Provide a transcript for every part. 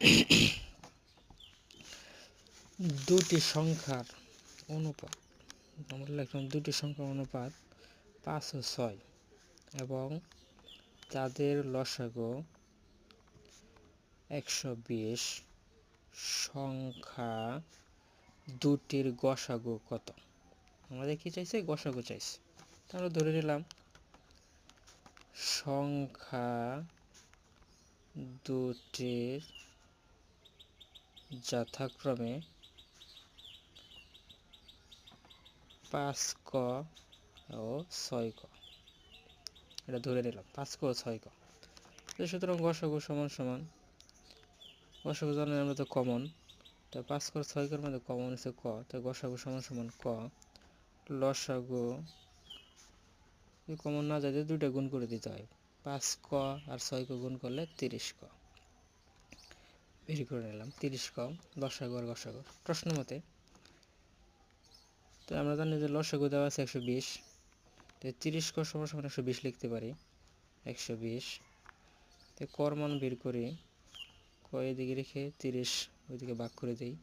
দুটি সংখ্যার অনুপাত। আমরা লিখলাম দুটি সংখ্যার অনুপাত পাঁচ ও ছয় এবং তাদের লসাগু একশো বিশ। সংখ্যা দুটির গসাগু কত? আমাদের কি চাইছে? গসাগু চাইছে। তাহলে ধরে নিলাম, সংখ্যা দুটির যথাক্রমে পাঁচ ক ও ছয় ক এটা ধরে নিলাম পাঁচ ক ও ছয় ক সুতরাং গসাগু সমান সমান গসাগু জানেন আমরা তো কমন তো পাঁচ কর ছয় মধ্যে কমন হচ্ছে ক, তো গসাগু সমান সমান ক লসাগু কমন না যাতে দুইটা গুণ করে দিতে হয়। পাঁচ ক আর ছয় গুণ করলে তিরিশ ক বের করে নিলাম, তিরিশ ক লসাগু আর গসাগু প্রশ্ন মতে, তো আমরা জানি যে লসাগু দেওয়া আছে একশো বিশ, তো তিরিশ ক সমান সমান একশো বিশ লিখতে পারি, একশো বিশ। তো কর মান বের করি ক এদিকে রেখে তিরিশ ওইদিকে ভাগ করে দিই।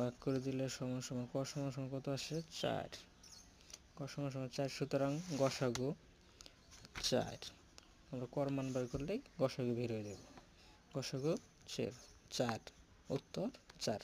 ভাগ করে দিলে সমান সমান, ক সমান সমান কত আসে? চার। ক সমান সমান চার, সুতরাং গসাগু চার। আমরা কর মান বার করলেই গসাগু বের হয়ে যাবে। গসাগু চের চার উত্তর চার।